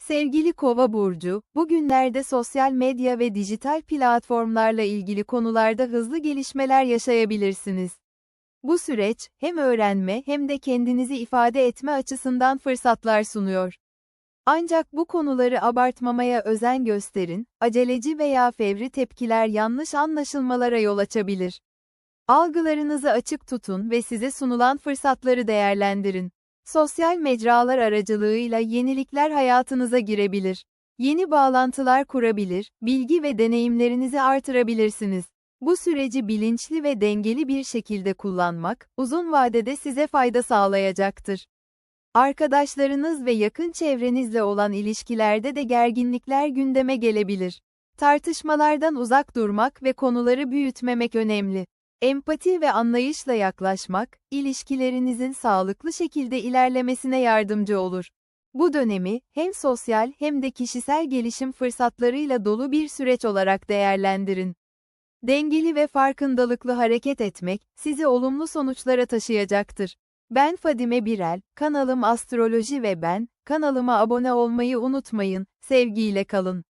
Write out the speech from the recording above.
Sevgili Kova burcu, bugünlerde sosyal medya ve dijital platformlarla ilgili konularda hızlı gelişmeler yaşayabilirsiniz. Bu süreç, hem öğrenme hem de kendinizi ifade etme açısından fırsatlar sunuyor. Ancak bu konuları abartmamaya özen gösterin, aceleci veya fevri tepkiler yanlış anlaşılmalara yol açabilir. Algılarınızı açık tutun ve size sunulan fırsatları değerlendirin. Sosyal mecralar aracılığıyla yenilikler hayatınıza girebilir. Yeni bağlantılar kurabilir, bilgi ve deneyimlerinizi artırabilirsiniz. Bu süreci bilinçli ve dengeli bir şekilde kullanmak, uzun vadede size fayda sağlayacaktır. Arkadaşlarınız ve yakın çevrenizle olan ilişkilerde de gerginlikler gündeme gelebilir. Tartışmalardan uzak durmak ve konuları büyütmemek önemli. Empati ve anlayışla yaklaşmak, ilişkilerinizin sağlıklı şekilde ilerlemesine yardımcı olur. Bu dönemi, hem sosyal hem de kişisel gelişim fırsatlarıyla dolu bir süreç olarak değerlendirin. Dengeli ve farkındalıklı hareket etmek, sizi olumlu sonuçlara taşıyacaktır. Ben Fadime Birel, kanalım Astroloji ve ben, kanalıma abone olmayı unutmayın, sevgiyle kalın.